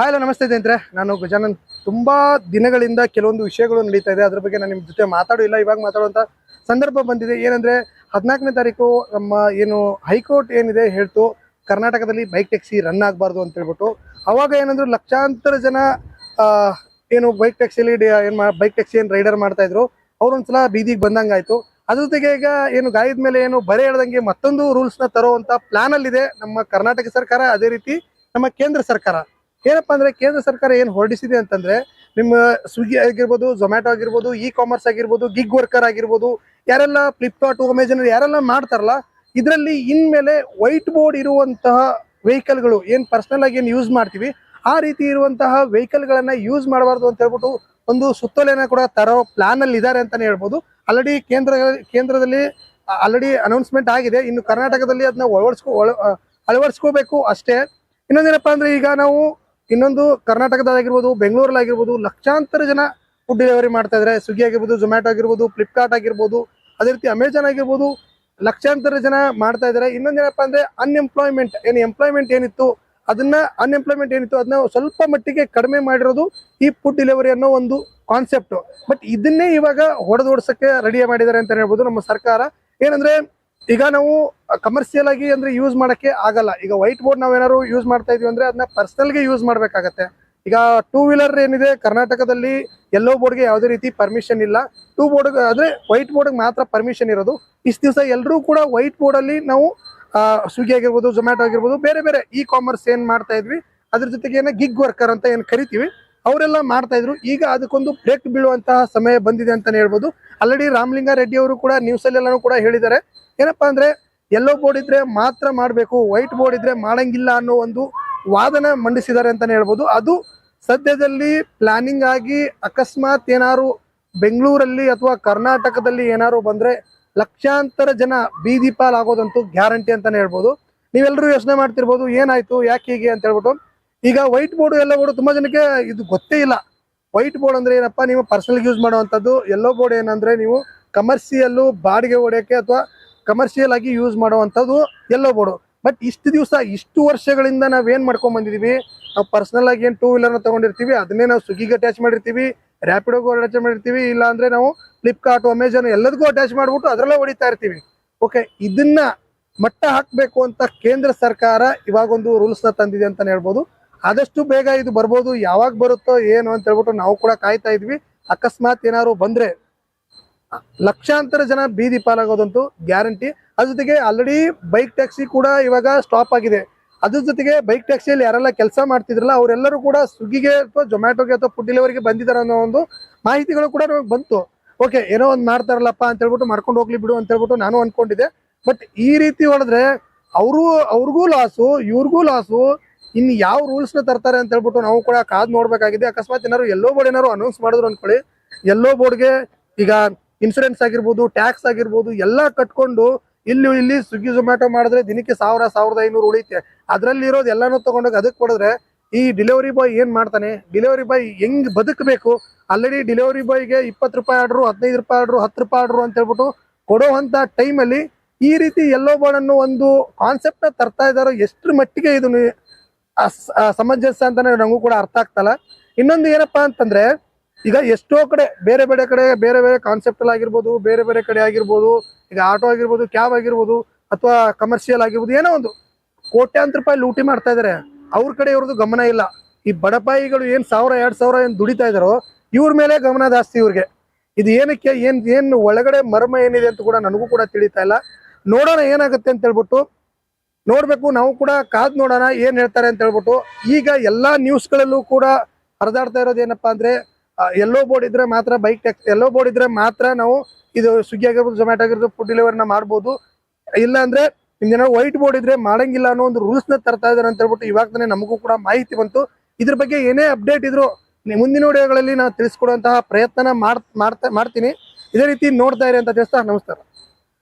Hi hello ನಮಸ್ತೆ ಸ್ನೇಹಿತರೆ. ನಾನು ಗಜಾನನ್. ತುಂಬಾ ದಿನಗಳಿಂದ ಕೆಲವೊಂದು ವಿಷಯಗಳು ನಡೀತಾ ಇದೆ. ಅದ್ರ ಬಗ್ಗೆ ನಾನು ನಿಮ್ಮ ಜೊತೆ ಮಾತಾಡೋ ಇಲ್ಲ. ಇವಾಗ ಮಾತಾಡುವಂತ ಸಂದರ್ಭ ಬಂದಿದೆ. ಏನಂದ್ರೆ, ಹದಿನಾಲ್ಕನೇ ತಾರೀಕು ನಮ್ಮ ಏನು ಹೈಕೋರ್ಟ್ ಏನಿದೆ ಹೇಳ್ತು, ಕರ್ನಾಟಕದಲ್ಲಿ ಬೈಕ್ ಟ್ಯಾಕ್ಸಿ ರನ್ ಆಗಬಾರ್ದು ಅಂತ ಹೇಳ್ಬಿಟ್ಟು. ಅವಾಗ ಏನಂದ್ರು ಲಕ್ಷಾಂತರ ಜನ ಏನು ಬೈಕ್ ಟ್ಯಾಕ್ಸಿಲಿ ಏನು ಬೈಕ್ ಟ್ಯಾಕ್ಸಿ ಏನು ರೈಡರ್ ಮಾಡ್ತಾ ಇದ್ರು. ಅವ್ರೊಂದ್ಸಲ ಬೀದಿಗೆ ಬಂದಂಗಾಯ್ತು ಅದ್ರ ಜೊತೆಗೆ ಈಗ ಏನು ಗಾಯದ ಮೇಲೆ ಏನು ಬರೆ ಹೇಳ್ದಂಗೆ ಮತ್ತೊಂದು ರೂಲ್ಸ್ನ ನ ತರುವಂತ ಪ್ಲಾನ್ ಅಲ್ಲಿದೆ ನಮ್ಮ ಕರ್ನಾಟಕ ಸರ್ಕಾರ. ಅದೇ ರೀತಿ ನಮ್ಮ ಕೇಂದ್ರ ಸರ್ಕಾರ. ಏನಪ್ಪಾ ಅಂದ್ರೆ ಕೇಂದ್ರ ಸರ್ಕಾರ ಏನ್ ಹೊರಡಿಸಿದೆ ಅಂತಂದ್ರೆ ನಿಮ್ಮ ಸ್ವಿಗ್ಗಿ ಆಗಿರ್ಬೋದು ಝೊಮ್ಯಾಟೊ ಆಗಿರ್ಬೋದು ಇ ಕಾಮರ್ಸ್ ಆಗಿರ್ಬೋದು ಗಿಗ್ ವರ್ಕರ್ ಆಗಿರ್ಬೋದು ಯಾರೆಲ್ಲ ಫ್ಲಿಪ್ಕಾರ್ಟ್ ಅಮೆಜಾನ್ ಯಾರೆಲ್ಲ ಮಾಡ್ತಾರಲ್ಲ ಇದರಲ್ಲಿ ಇನ್ಮೇಲೆ ವೈಟ್ ಬೋರ್ಡ್ ಇರುವಂತಹ ವೆಹಿಕಲ್ಗಳು ಏನ್ ಪರ್ಸನಲ್ ಆಗಿ ಏನು ಯೂಸ್ ಮಾಡ್ತೀವಿ ಆ ರೀತಿ ಇರುವಂತಹ ವೆಹಿಕಲ್ ಗಳನ್ನ ಯೂಸ್ ಮಾಡಬಾರ್ದು ಅಂತ ಹೇಳ್ಬಿಟ್ಟು ಒಂದು ಸುತ್ತಲೇನ ಕೂಡ ತರೋ ಪ್ಲಾನ್ ಅಲ್ಲಿ ಇದ್ದಾರೆ ಅಂತಾನೆ ಹೇಳ್ಬೋದು. ಆಲ್ರೆಡಿ ಕೇಂದ್ರ ಕೇಂದ್ರದಲ್ಲಿ ಆಲ್ರೆಡಿ ಅನೌನ್ಸ್ಮೆಂಟ್ ಆಗಿದೆ. ಇನ್ನು ಕರ್ನಾಟಕದಲ್ಲಿ ಅದನ್ನ ಅಳವಡಿಸ್ಕೊ ಒಳ- ಆ, ಅಳವಡಿಸ್ಕೋಬೇಕು ಅಷ್ಟೇ. ಇನ್ನೊಂದೇನಪ್ಪಾ ಅಂದ್ರೆ ಈಗ ನಾವು ಇನ್ನೊಂದು ಕರ್ನಾಟಕದಲ್ಲಾಗಿರ್ಬೋದು, ಬೆಂಗಳೂರಲ್ಲಾಗಿರ್ಬೋದು, ಲಕ್ಷಾಂತರ ಜನ ಫುಡ್ ಡೆಲಿವರಿ ಮಾಡ್ತಾ ಇದ್ದಾರೆ ಸ್ವಿಗ್ಗಿ ಆಗಿರ್ಬೋದು ಝೊಮ್ಯಾಟೊ ಆಗಿರ್ಬೋದು ಫ್ಲಿಪ್ಕಾರ್ಟ್ ಆಗಿರ್ಬೋದು, ಅದೇ ರೀತಿ ಅಮೆಜಾನ್ ಆಗಿರ್ಬೋದು, ಲಕ್ಷಾಂತರ ಜನ ಮಾಡ್ತಾ ಇದ್ದಾರೆ ಇನ್ನೊಂದೇನಪ್ಪ ಅಂದ್ರೆ ಅನ್ಎಂಪ್ಲಾಯ್ಮೆಂಟ್ ಏನು ಎಂಪ್ಲಾಯ್ಮೆಂಟ್ ಏನಿತ್ತು, ಅದನ್ನ ಅನ್ಎಂಪ್ಲಾಯ್ಮೆಂಟ್ ಏನಿತ್ತು, ಅದನ್ನ ಸ್ವಲ್ಪ ಮಟ್ಟಿಗೆ ಕಡಿಮೆ ಮಾಡಿರೋದು ಈ ಫುಡ್ ಡೆಲಿವರಿ ಅನ್ನೋ ಒಂದು ಕಾನ್ಸೆಪ್ಟ್ ಬಟ್ ಇದನ್ನೇ ಇವಾಗ ಹೊಡೆದೋಡ್ಸಕ್ಕೆ ರೆಡಿ ಮಾಡಿದ್ದಾರೆ ಅಂತ ಹೇಳ್ಬೋದು ನಮ್ಮ ಸರ್ಕಾರ. ಏನಂದ್ರೆ ಈಗ ನಾವು ಕಮರ್ಷಿಯಲ್ ಆಗಿ ಅಂದ್ರೆ ಯೂಸ್ ಮಾಡಕ್ಕೆ ಆಗಲ್ಲ. ಈಗ ವೈಟ್ ಬೋರ್ಡ್ ನಾವೇನಾದ್ರು ಯೂಸ್ ಮಾಡ್ತಾ ಇದೀವಿ ಅಂದ್ರೆ ಅದನ್ನ ಪರ್ಸನಲ್ಗೆ ಯೂಸ್ ಮಾಡ್ಬೇಕಾಗತ್ತೆ. ಈಗ ಟೂ ವೀಲರ್ ಏನಿದೆ, ಕರ್ನಾಟಕದಲ್ಲಿ ಎಲ್ಲೋ ಬೋರ್ಡ್ಗೆ ಯಾವುದೇ ರೀತಿ ಪರ್ಮಿಷನ್ ಇಲ್ಲ. ಟೂ ಬೋರ್ಡ್ ಅಂದ್ರೆ ವೈಟ್ ಬೋರ್ಡ್ ಮಾತ್ರ ಪರ್ಮಿಷನ್ ಇರೋದು. ಇಷ್ಟು ದಿವಸ ಎಲ್ಲರೂ ಕೂಡ ವೈಟ್ ಬೋರ್ಡ್ ಅಲ್ಲಿ ನಾವು ಸ್ವಿಗ್ಗಿ ಆಗಿರ್ಬೋದು ಜೊಮ್ಯಾಟೋ ಆಗಿರ್ಬೋದು, ಬೇರೆ ಬೇರೆ ಇ ಕಾಮರ್ಸ್ ಏನ್ ಮಾಡ್ತಾ ಇದ್ವಿ, ಅದ್ರ ಜೊತೆಗೆ ಏನ ಗಿಗ್ ವರ್ಕರ್ ಅಂತ ಏನ್ ಕರಿತೀವಿ. ಅವರೆಲ್ಲ ಮಾಡ್ತಾ ಇದ್ರು. ಈಗ ಅದಕ್ಕೊಂದು ಬ್ರೇಕ್ ಬೀಳುವಂತಹ ಸಮಯ ಬಂದಿದೆ ಅಂತಾನೆ ಹೇಳ್ಬೋದು. ಆಲ್ರೆಡಿ ರಾಮಲಿಂಗ ರೆಡ್ಡಿ ಅವರು ಕೂಡ ನ್ಯೂಸ್ ಅಲ್ಲೆಲ್ಲಾನು ಕೂಡ ಹೇಳಿದ್ದಾರೆ. ಏನಪ್ಪಾ ಅಂದ್ರೆ ಎಲ್ಲೋ ಬೋರ್ಡ್ ಇದ್ರೆ ಮಾತ್ರ ಮಾಡಬೇಕು ವೈಟ್ ಬೋರ್ಡ್ ಇದ್ರೆ ಮಾಡಂಗಿಲ್ಲ ಅನ್ನೋ ಒಂದು ವಾದನ ಮಂಡಿಸಿದ್ದಾರೆ ಅಂತಾನೆ ಹೇಳ್ಬೋದು. ಅದು ಸದ್ಯದಲ್ಲಿ ಪ್ಲಾನಿಂಗ್ ಆಗಿ ಅಕಸ್ಮಾತ್ ಏನಾರು ಬೆಂಗಳೂರಲ್ಲಿ ಅಥವಾ ಕರ್ನಾಟಕದಲ್ಲಿ ಏನಾರು ಬಂದ್ರೆ ಲಕ್ಷಾಂತರ ಜನ ಬೀದಿ ಪಾಲಾಗೋದಂತೂ ಗ್ಯಾರಂಟಿ ಅಂತಾನೆ ಹೇಳ್ಬೋದು. ನೀವೆಲ್ಲರೂ ಯೋಚನೆ ಮಾಡ್ತಿರ್ಬೋದು, ಏನಾಯ್ತು, ಯಾಕೆ ಹೀಗೆ ಅಂತ ಹೇಳ್ಬಿಟ್ಟು. ಈಗ ವೈಟ್ ಬೋರ್ಡ್ ಎಲ್ಲ ಬೋರ್ಡ್ ತುಂಬಾ ಜನಕ್ಕೆ ಇದು ಗೊತ್ತೇ ಇಲ್ಲ. ವೈಟ್ ಬೋರ್ಡ್ ಅಂದ್ರೆ ಏನಪ್ಪಾ, ನೀವು ಪರ್ಸನಲ್ ಯೂಸ್ ಮಾಡುವಂತದ್ದು ಎಲ್ಲೋ ಬೋರ್ಡ್ ಏನಂದ್ರೆ ನೀವು ಕಮರ್ಷಿಯಲ್ ಬಾಡಿಗೆ ಹೊಡೆಯಕ್ಕೆ ಅಥವಾ ಕಮರ್ಷಿಯಲ್ ಆಗಿ ಯೂಸ್ ಮಾಡುವಂಥದ್ದು ಎಲ್ಲೋ ಬೋರ್ಡು ಬಟ್ ಇಷ್ಟು ದಿವಸ, ಇಷ್ಟು ವರ್ಷಗಳಿಂದ ನಾವ್ ಏನ್ ಮಾಡ್ಕೊಂಡ್ ಬಂದಿದೀವಿ? ನಾವು ಪರ್ಸನಲ್ ಆಗಿ ಏನ್ ಟೂ ವೀಲರ್ನ ತಗೊಂಡಿರ್ತೀವಿ, ಅದನ್ನೇ ನಾವು ಸ್ವಿಗ್ಗಿಗೆ ಅಟ್ಯಾಚ್ ಮಾಡಿರ್ತೀವಿ ರ್ಯಾಪಿಡೋಗೂ ಅಟ್ಯಾಚ್ ಮಾಡಿರ್ತೀವಿ, ಇಲ್ಲ ಅಂದ್ರೆ ನಾವು ಫ್ಲಿಪ್ಕಾರ್ಟ್ ಅಮೆಜಾನ್ ಎಲ್ಲದಕ್ಕೂ ಅಟ್ಯಾಚ್ ಮಾಡಿಬಿಟ್ಟು ಅದರಲ್ಲೇ ಹೊಡಿತಾ ಇರ್ತೀವಿ. ಓಕೆ ಇದನ್ನ ಮಟ್ಟ ಹಾಕ್ಬೇಕು ಅಂತ ಕೇಂದ್ರ ಸರ್ಕಾರ ಇವಾಗ ಒಂದು ರೂಲ್ಸ್ನ ತಂದಿದೆ ಅಂತಾನೆ ಹೇಳ್ಬೋದು. ಆದಷ್ಟು ಬೇಗ ಇದು ಬರ್ಬೋದು. ಯಾವಾಗ ಬರುತ್ತೋ ಏನು ಅಂತ ಹೇಳ್ಬಿಟ್ಟು ನಾವು ಕೂಡ ಕಾಯ್ತಾ ಇದ್ವಿ. ಅಕಸ್ಮಾತ್ ಏನಾದ್ರು ಬಂದ್ರೆ ಲಕ್ಷಾಂತರ ಜನ ಬೀದಿ ಪಾಲಾಗೋದಂತೂ ಗ್ಯಾರಂಟಿ. ಅದ್ರ ಜೊತೆಗೆ ಆಲ್ರೆಡಿ ಬೈಕ್ ಟ್ಯಾಕ್ಸಿ ಕೂಡ ಇವಾಗ ಸ್ಟಾಪ್ ಆಗಿದೆ. ಅದ್ರ ಜೊತೆಗೆ ಬೈಕ್ ಟ್ಯಾಕ್ಸಿಯಲ್ಲಿ ಯಾರೆಲ್ಲ ಕೆಲಸ ಮಾಡ್ತಿದ್ರಲ್ಲ, ಅವರೆಲ್ಲರೂ ಕೂಡ ಸ್ವಿಗ್ಗಿಗೆ ಅಥವಾ ಜೊಮ್ಯಾಟೋಗೆ ಅಥವಾ ಫುಡ್ ಡೆಲಿವರಿಗೆ ಬಂದಿದ್ದಾರೆ ಅನ್ನೋ ಒಂದು ಮಾಹಿತಿಗಳು ಕೂಡ ನಮಗೆ ಬಂತು. ಓಕೆ ಏನೋ ಒಂದು ಮಾಡ್ತಾರಲ್ಲಪ್ಪ ಅಂತ ಹೇಳ್ಬಿಟ್ಟು ಮಾಡ್ಕೊಂಡು ಹೋಗ್ಲಿ ಬಿಡು ಅಂತ ಹೇಳ್ಬಿಟ್ಟು ನಾನು ಅನ್ಕೊಂಡಿದ್ದೆ. ಬಟ್ ಈ ರೀತಿ ಹೊಡೆದ್ರೆ ಅವರು, ಅವ್ರಿಗೂ ಲಾಸು ಇವ್ರಿಗೂ ಲಾಸು ಇನ್ನು ಯಾವ ರೂಲ್ಸ್ನ ತರ್ತಾರೆ ಅಂತ ಹೇಳ್ಬಿಟ್ಟು ನಾವು ಕೂಡ ಕಾದ್ ನೋಡ್ಬೇಕಾಗಿದೆ. ಅಕಸ್ಮಾತ್ ಏನಾದ್ರು ಎಲ್ಲೋ ಬೋರ್ಡ್ ಏನಾದ್ರು ಅನೌನ್ಸ್ ಮಾಡಿದ್ರು ಅನ್ಕೊಳ್ಳಿ. ಎಲ್ಲೋ ಬೋರ್ಡ್ಗೆ ಈಗ ಇನ್ಸೂರೆನ್ಸ್ ಆಗಿರ್ಬೋದು ಟ್ಯಾಕ್ಸ್ ಆಗಿರ್ಬೋದು, ಎಲ್ಲ ಕಟ್ಕೊಂಡು ಇಲ್ಲಿ ಇಲ್ಲಿ ಸ್ವಿಗ್ಗಿ ಝೊಮ್ಯಾಟೊ ಮಾಡಿದ್ರೆ ದಿನಕ್ಕೆ ಸಾವಿರ, ಸಾವಿರದ ಐನೂರು ಉಳಿತೆ ಅದ್ರಲ್ಲಿ ಇರೋದು ಎಲ್ಲಾನು ತಗೊಂಡೋಗಿ ಅದಕ್ಕೆ ಕೊಡಿದ್ರೆ ಈ ಡೆಲಿವರಿ ಬಾಯ್ ಏನ್ ಮಾಡ್ತಾನೆ? ಡೆಲಿವರಿ ಬಾಯ್ ಹೆಂಗ್ ಬದುಕಬೇಕು? ಆಲ್ರೆಡಿ ಡೆಲಿವರಿ ಬಾಯ್ಗೆ ಇಪ್ಪತ್ತು ರೂಪಾಯಿ ಆರ್ಡ್ರು, ಹದಿನೈದು ರೂಪಾಯಿ ಆರ್ಡ್ರು, ಹತ್ತು ರೂಪಾಯಿ ಆರ್ಡ್ರು ಅಂತ ಹೇಳ್ಬಿಟ್ಟು ಕೊಡುವಂತ ಟೈಮಲ್ಲಿ ಈ ರೀತಿ ಎಲ್ಲೋ ಬೋರ್ಡ್ ಅನ್ನು ಒಂದು ಕಾನ್ಸೆಪ್ಟ್ನ ತರ್ತಾ ಇದ್ದಾರೋ ಎಷ್ಟು ಮಟ್ಟಿಗೆ ಇದು ನಿ- ಅಸ್- ಆ ಸಮಂಜಸ ಅಂತಾನೆ ನಂಗೂ ಕೂಡ ಅರ್ಥ ಆಗ್ತಲ್ಲ. ಇನ್ನೊಂದು ಏನಪ್ಪಾ ಅಂತಂದ್ರೆ, ಈಗ ಎಷ್ಟೋ ಕಡೆ, ಬೇರೆ ಬೇರೆ ಕಡೆ, ಬೇರೆ ಬೇರೆ ಕಾನ್ಸೆಪ್ಟ್ ಆಗಿರ್ಬೋದು, ಬೇರೆ ಬೇರೆ ಕಡೆ ಆಗಿರ್ಬೋದು, ಈಗ ಆಟೋ ಆಗಿರ್ಬೋದು ಕ್ಯಾಬ್ ಆಗಿರ್ಬೋದು, ಅಥವಾ ಕಮರ್ಷಿಯಲ್ ಆಗಿರ್ಬೋದು, ಏನೋ ಒಂದು. ಕೋಟ್ಯಾಂತರ ರೂಪಾಯಿ ಲೂಟಿ ಮಾಡ್ತಾ ಇದಾರೆ. ಅವ್ರ ಕಡೆ ಇವ್ರದ್ದು ಗಮನ ಇಲ್ಲ. ಈ ಬಡಪಾಯಿಗಳು ಏನ್ ಸಾವಿರ, ಎರಡ್ ಸಾವಿರ ಏನ್ ದುಡಿತಾ ಇದಾರೋ, ಇವ್ರ ಮೇಲೆ ಗಮನ ಜಾಸ್ತಿ ಇವ್ರಿಗೆ. ಇದು ಏನಕ್ಕೆ, ಏನ್ ಏನ್ ಒಳಗಡೆ ಮರ್ಮ ಏನಿದೆ ಅಂತ ಕೂಡ ನನಗೂ ಕೂಡ ತಿಳಿತಾ ಇಲ್ಲ. ನೋಡೋಣ ಏನಾಗುತ್ತೆ ಅಂತ ಹೇಳ್ಬಿಟ್ಟು ನೋಡ್ಬೇಕು, ನಾವು ಕೂಡ ಕಾದ್ ನೋಡೋಣ ಏನ್ ಹೇಳ್ತಾರೆ ಅಂತ ಹೇಳ್ಬಿಟ್ಟು ಈಗ ಎಲ್ಲಾ ನ್ಯೂಸ್ಗಳಲ್ಲೂ ಕೂಡ ಹರಿದಾಡ್ತಾ ಇರೋದು ಏನಪ್ಪಾ ಅಂದ್ರೆ ಎಲ್ಲೋ ಬೋರ್ಡ್ ಇದ್ರೆ ಮಾತ್ರ ಬೈಕ್ ಟ್ಯಾಕ್ಸ್ ಎಲ್ಲೋ ಬೋರ್ಡ್ ಇದ್ರೆ ಮಾತ್ರ ನಾವು ಇದು ಸ್ವಿಗ್ಗಿ ಆಗಿರ್ಬೋದು ಝೊಮ್ಯಾಟೊ ಆಗಿರ್ಬೋದು ಫುಡ್ ಡೆಲಿವರಿನ ಮಾಡ್ಬೋದು. ಇಲ್ಲ ಅಂದ್ರೆ ನಿಮ್ಗೇನೋ ವೈಟ್ ಬೋರ್ಡ್ ಇದ್ರೆ ಮಾಡಂಗಿಲ್ಲ ಅನ್ನೋ ಒಂದು ರೂಲ್ಸ್ನ ತರ್ತಾ ಇದಾರೆ ಅಂತ ಹೇಳ್ಬಿಟ್ಟು ಇವಾಗ ತಾನೇ ನಮಗೂ ಕೂಡ ಮಾಹಿತಿ ಬಂತು. ಇದ್ರ ಬಗ್ಗೆ ಏನೇ ಅಪ್ಡೇಟ್ ಇದ್ರು ಮುಂದಿನ ವಿಡಿಯೋಗಳಲ್ಲಿ ನಾವು ತಿಳಿಸ್ಕೊಡುವಂತಹ ಪ್ರಯತ್ನ ಮಾಡ್ ಮಾಡ್ತಾ ಮಾಡ್ತೀನಿ. ಇದೇ ರೀತಿ ನೋಡ್ತಾ ಇರಿ ಅಂತ ತಿಳಿಸ್ತಾ ನಮಸ್ಕಾರ.